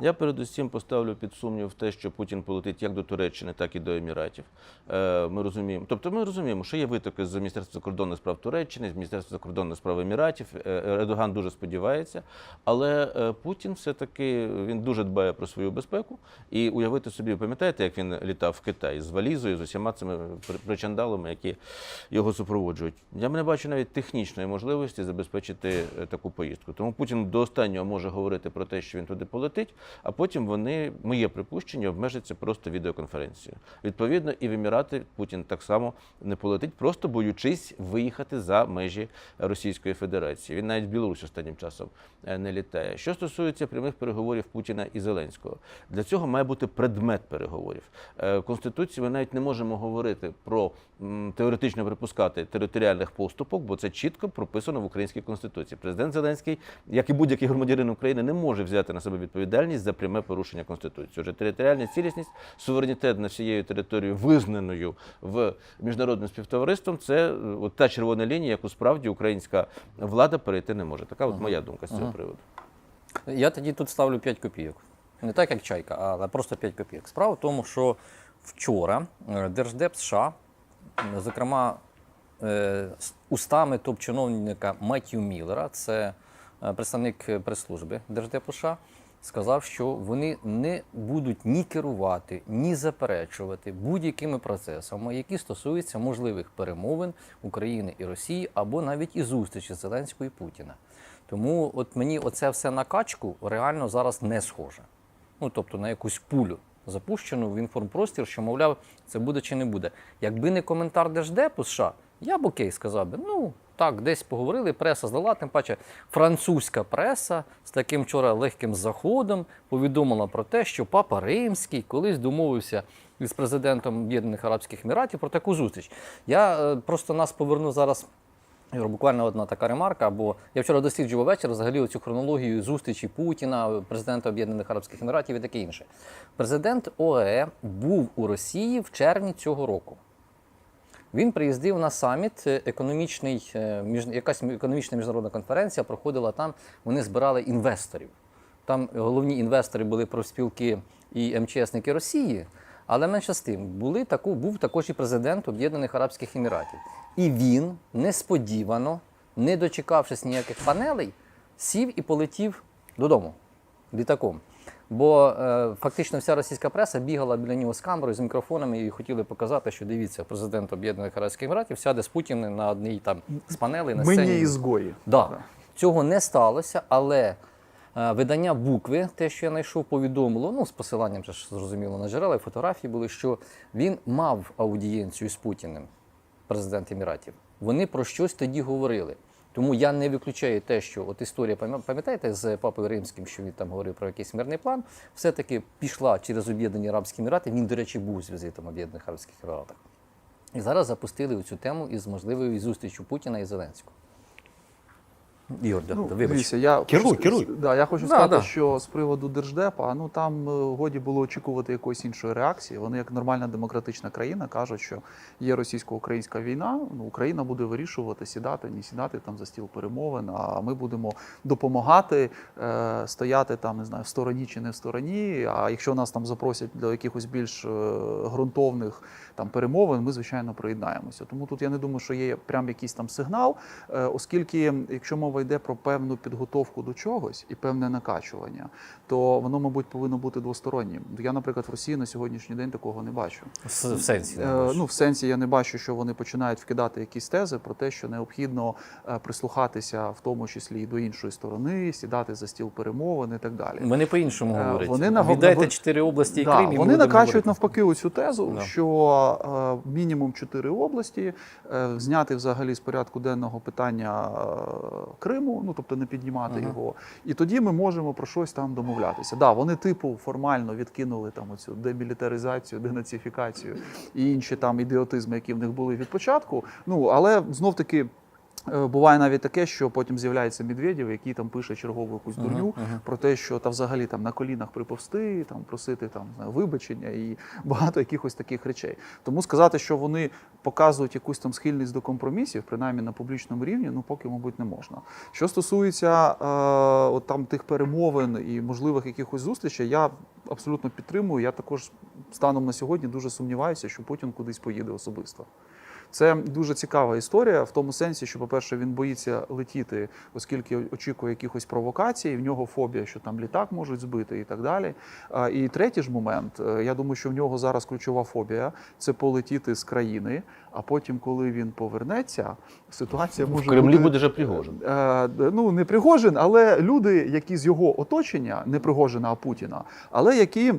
Я передусім поставлю під сумнів те, що Путін полетить як до Туреччини, так і до Еміратів. Е, Ми розуміємо, тобто ми розуміємо, що є витоки з Міністерства закордонних справ Туреччини, з Міністерства закордонних справ Еміратів. Е, Ердоган дуже сподівається, але е, Путін все-таки він дуже дбає про свою безпеку. І уявити собі, пам'ятаєте, як він літав в Китай з валізою, з усіма цими причандалами, які його супроводжують. Я не бачу навіть технічної можливості забезпечити таку поїздку. Тому Путін до останнього може говорити про те, що він туди полетить, а потім вони, моє припущення, обмежаться просто відеоконференцією. Відповідно, і в Емірати Путін так само не полетить, просто боючись виїхати за межі Російської Федерації. Він навіть в Білорусь останнім часом е, не літає. Що стосується прямих переговорів Путіна і Зеленського, для цього має бути предмет переговорів. Е, В Конституції ми навіть не можемо говорити про теоретично припускати територіальних поступок, бо це чітко прописано в українській конституції. Президент Зеленський, як і будь-який громадянин України, не може взяти на себе відповідальність за пряме порушення конституції. Отже, територіальна цілісність, суверенітет над всією територією, визнаною в міжнародним співтовариством, це е, от та червона лінія, яку справді українська влада перейти не може. Така от моя думка з цього приводу. Я тоді тут ставлю 5 копійок. Не так, як чайка, але просто 5 копійок. Справа в тому, що вчора е, Держдеп США, зокрема, е, устами топ-чиновника Меттью Міллера, це представник прес-служби Держдепу США, сказав, що вони не будуть ні керувати, ні заперечувати будь-якими процесами, які стосуються можливих перемовин України і Росії або навіть і зустрічі Зеленського і Путіна. Тому от мені оце все на качку реально зараз не схоже. Ну тобто на якусь пулю запущену в інформпростір, що, мовляв, це буде чи не буде. Якби не коментар Держдепу США, я б окей сказав би, ну так, десь поговорили, преса здала, тим паче французька преса з таким вчора легким заходом повідомила про те, що Папа Римський колись домовився із президентом Об'єднаних Арабських Еміратів про таку зустріч. Я е, просто нас поверну зараз буквально одна така ремарка, бо я вчора досліджував вечір взагалі цю хронологію зустрічі Путіна, президента Об'єднаних Арабських Еміратів і таке інше. Президент ОЕ був у Росії в червні цього року. Він приїздив на саміт е, економічний, е, якась економічна міжнародна конференція проходила там. Вони збирали інвесторів. Там головні інвестори були профспілки і МЧСники Росії, але менше з тим були таку, був також і президент Об'єднаних Арабських Еміратів. І він несподівано, не дочекавшись ніяких панелей, сів і полетів додому літаком. Бо е, фактично вся російська преса бігала біля нього з камерою, з мікрофонами і хотіли показати, що дивіться, президент Об'єднаних Арабських Еміратів сяде з Путіним на одній там з панелей на Ми сцені. не ізгої. Да. Цього не сталося, але е, видання букви, те, що я знайшов, повідомило, ну з посиланням ж зрозуміло на джерела, і фотографії були, що він мав аудієнцію з Путіним, президент Еміратів. Вони про щось тоді говорили. Тому я не виключаю те, що от історія, пам'я- пам'ятаєте, з Папою Римським, що він там говорив про якийсь мирний план, все-таки пішла через Об'єднані Арабські Емірати. Він, до речі, був з візитом Об'єднаних Арабських Еміратах. І зараз запустили цю тему із можливою зустрічю Путіна і Зеленського. Ігор, да, Ну, вибач. дивіться, я Керуй, хочу, керуй. Да, я хочу Да, сказати, да. що з приводу держдепа, ну там е, годі було очікувати якоїсь іншої реакції. Вони, як нормальна демократична країна, кажуть, що є російсько-українська війна. Ну Україна буде вирішувати, сідати, не сідати там за стіл перемовин. А ми будемо допомагати, е, стояти там, не знаю, в стороні чи не в стороні. А якщо нас там запросять до якихось більш е, ґрунтовних там перемовин, ми звичайно приєднаємося. Тому тут я не думаю, що є прям якийсь там сигнал, е, оскільки, якщо мова йде про певну підготовку до чогось і певне накачування, то воно, мабуть, повинно бути двостороннім. Я, наприклад, в Росії на сьогоднішній день такого не бачу. В, сенсі. не бачу. Ну, в сенсі я не бачу, що вони починають вкидати якісь тези про те, що необхідно е, прислухатися, в тому числі і до іншої сторони, сідати за стіл перемовин і так далі. Вони по-іншому Е, говорять. вони наго- чотири області і Да, Крим, і вони накачують говорити. навпаки оцю тезу, Да. що е, мінімум чотири області е, зняти взагалі з порядку денного питання е, Криму, ну тобто не піднімати Ага. його. І тоді ми можемо про щось там домовлятися. Да, вони типу формально відкинули там оцю демілітаризацію, денацифікацію і інші там ідіотизми, які в них були від початку. Ну але знов таки. Е, Буває навіть таке, що потім з'являється Медведєв, який там пише чергову якусь дурню про те, що та взагалі там на колінах приповсти, там просити там вибачення і багато якихось таких речей. Тому сказати, що вони показують якусь там схильність до компромісів, принаймні на публічному рівні, ну поки, мабуть, не можна. Що стосується е, от там тих перемовин і можливих якихось зустрічей, я абсолютно підтримую. Я також станом на сьогодні дуже сумніваюся, що Путін кудись поїде особисто. Це дуже цікава історія в тому сенсі, що, по-перше, він боїться летіти, оскільки очікує якихось провокацій. В нього фобія, що там літак можуть збити і так далі. І третій ж момент, е, я думаю, що в нього зараз ключова фобія це полетіти з країни. А потім, коли він повернеться, ситуація може В Кремлі бути, буде вже Пригожин. Е, ну не Пригожин, але люди, які з його оточення, не Пригожина, а Путіна, але які.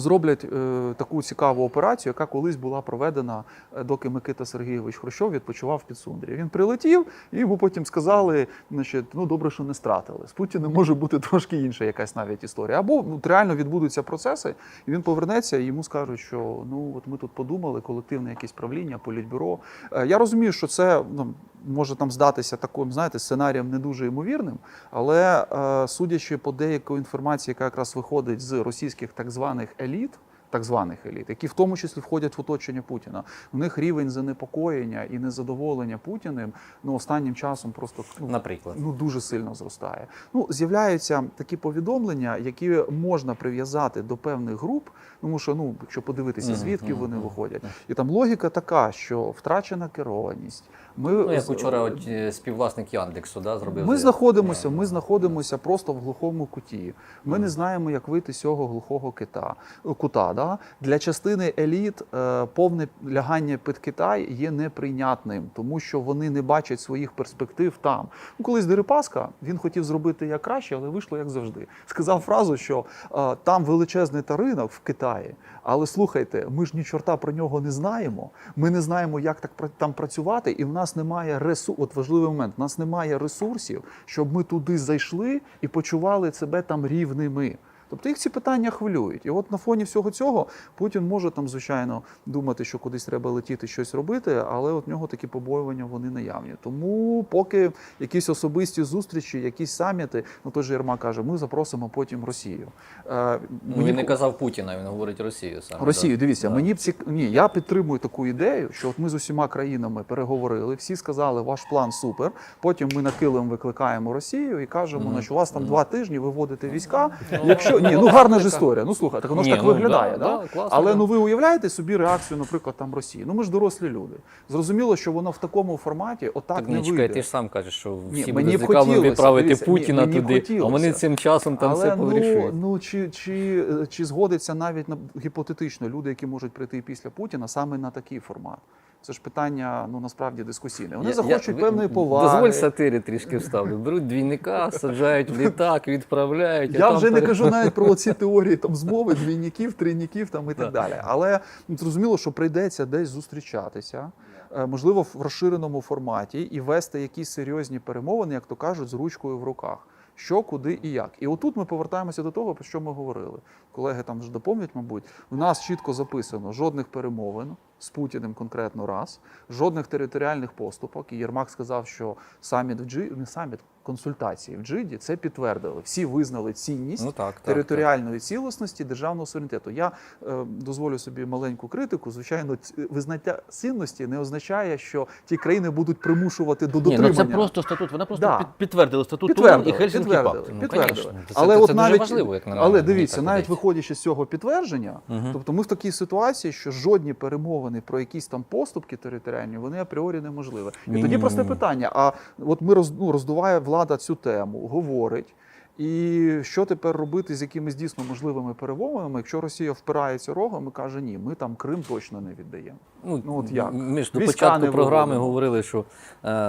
Зроблять е, таку цікаву операцію, яка колись була проведена, е, доки Микита Сергійович Хрущов відпочивав в Підсундрі. Він прилетів, і йому потім сказали, значить, ну добре, що не стратили. З Путіним може бути трошки інша якась навіть історія. Або ну, реально відбудуться процеси, і він повернеться, і йому скажуть, що ну от ми тут подумали, колективне якесь правління, політбюро. Е, я розумію, що це ну, може там здатися таким, знаєте, сценарієм не дуже ймовірним, але е, судячи по деякої інформації, яка якраз виходить з російських так званих еліт. Так званих еліт, які в тому числі входять в оточення Путіна. У них рівень занепокоєння і незадоволення Путіним ну останнім часом просто ну, Наприклад. ну дуже сильно зростає. Ну з'являються такі повідомлення, які можна прив'язати до певних груп. Тому що ну, якщо подивитися, звідки мгм, вони виходять, і там логіка така, що втрачена керованість. Ми Ну, як учора от, е, співвласник Яндексу да, зробив. ми знаходимося, Е, ми знаходимося просто в глухому куті. Ми не знаємо, як вийти з цього глухого кита кута. Да? Для частини еліт е, повне лягання під Китай є неприйнятним, тому що вони не бачать своїх перспектив там. Ну, колись Дерипаска він хотів зробити як краще, але вийшло як завжди. Сказав фразу, що е, там величезний та ринок в Китаї, але слухайте, ми ж ні чорта про нього не знаємо. Ми не знаємо, як так там працювати, і в нас немає ресурсів. От важливий момент, в нас немає ресурсів, щоб ми туди зайшли і почували себе там рівними. Тобто їх ці питання хвилюють. І от на фоні всього цього Путін може там, звичайно, думати, що кудись треба летіти, щось робити, але от в нього такі побоювання вони наявні. Тому поки якісь особисті зустрічі, якісь саміти, ну той же Єрма каже, ми запросимо потім Росію. Е, Ну, мені він не казав Путіна, він говорить Росію саме. Росію, дивіться, Да. мені б цік... Ні, я підтримую таку ідею, що от ми з усіма країнами переговорили, всі сказали, ваш план супер. Потім ми на килим викликаємо Росію і кажемо, Мгм. що у вас там Мгм. два тижні виводите війська. Якщо ні, ну гарна ж історія. Ну слухайте, воно ж Ні, так ну, виглядає, да, да? да, класно, але да. ну ви уявляєте собі реакцію, наприклад, там Росії. Ну ми ж дорослі люди. Зрозуміло, що воно в такому форматі отак Так, не чекай, вийде. ти ж сам кажеш, що всі мені будуть б зацікавлені хотілося, відправити дивіться, Путіна мені б туди, а хотілося. вони цим часом там все ну, повирішують. ну чи, чи, чи згодиться навіть на гіпотетично люди, які можуть прийти після Путіна саме на такий формат? Це ж питання ну насправді дискусійне. Вони Я- захочуть я- певної поваги. Дозволь сатири трішки вставлю. Беруть двійника, саджають в літак, відправляють. а Я там вже не кажу навіть про ці теорії там змови, двійників, трійників там і так Да. далі. Але зрозуміло, що прийдеться десь зустрічатися, е, можливо, в розширеному форматі і вести якісь серйозні перемовини, як то кажуть, з ручкою в руках. Що, куди і як. І отут ми повертаємося до того, про що ми говорили. Колеги там вже доповнять, мабуть. У нас чітко записано жодних перемовин з Путіним конкретно раз, жодних територіальних поступок. І Єрмак сказав, що саміт в Джиді, не саміт, консультації в Джиді це підтвердили. Всі визнали цінність Ну так, так, територіальної цілісності державного суверенітету. Я е, дозволю собі маленьку критику. Звичайно, визнаття цінності не означає, що ті країни будуть примушувати до Ні, ну це просто статут. Вона просто Да. під- підтвердили статут ООН і Підтвердили, Хельсінський підтвердили. Ну, підтвердили. конечно. Це- але це от дуже навіть, важливо, як на але дивіться, навіть виходячи з цього підтвердження, угу. тобто ми в такій ситуації, що жодні перемовини про якісь там поступки територіальні, вони апріорі неможливі. І Ні, тоді ні, просте ні. питання: а от ми роз, ну, роздуває влада цю тему, говорить. І що тепер робити з якимись дійсно можливими перемовинами, якщо Росія впирається рогом і каже, ні, ми там Крим точно не віддаємо. Ну, Ну, от як? Ми ж до початку програми виводимо. говорили, що е,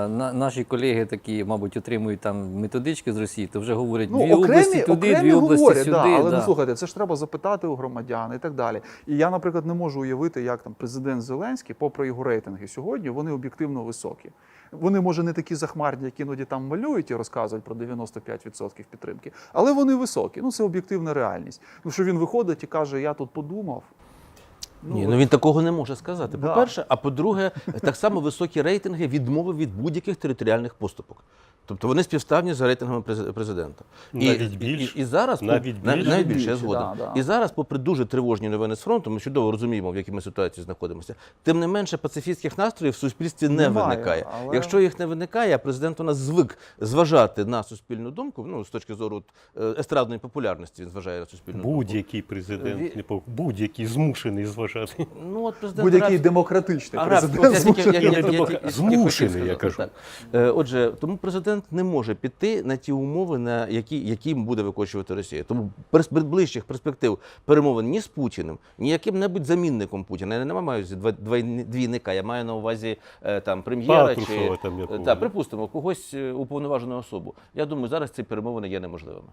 на, наші колеги такі, мабуть, отримують там методички з Росії, то вже говорять дві Ну, окремі, області туди, окремі дві області говорять, сюди. да, але да. ну слухайте, це ж треба запитати у громадян і так далі. І я, наприклад, не можу уявити, як там президент Зеленський, попри його рейтинги сьогодні, вони об'єктивно високі. Вони, може, не такі захмарні, як іноді там малюють і розказують про 95% підтримки, але вони високі. Ну, це об'єктивна реальність. Ну, що він виходить і каже, я тут подумав. Ні, ну він такого не може сказати. Да. По-перше, а по-друге, так само високі рейтинги відмови від будь-яких територіальних поступок. Тобто вони співставні за рейтингами през- президента. Навіть більше. І, і зараз Навіть нав- більше. навіть більше, я згоден. да, да. І зараз, попри дуже тривожні новини з фронту, ми чудово розуміємо, в якій ми ситуації знаходимося. Тим не менше, пацифістських настроїв в суспільстві не Немає, виникає. але- Якщо їх не виникає, а президент у нас звик зважати на суспільну думку. Ну з точки зору е, естрадної популярності, він зважає на суспільну думку. Будь-який президент, по- будь-який змушений зважати. Ну от президент Будь-який демократичний президент. от я тільки- я- я- Не я- я- демократ, я- я змушений, я кажу. так. Е, Отже, тому президент не може піти на ті умови, на які, які буде викочувати Росія. Тому перс- ближчих перспектив перемовин ні з Путіним, ні яким-небудь замінником Путіна. Я не маю двійника, я маю на увазі е, там прем'єра чи там якого. та, припустимо, когось е, уповноважену особу. Я думаю, зараз ці перемовини є неможливими.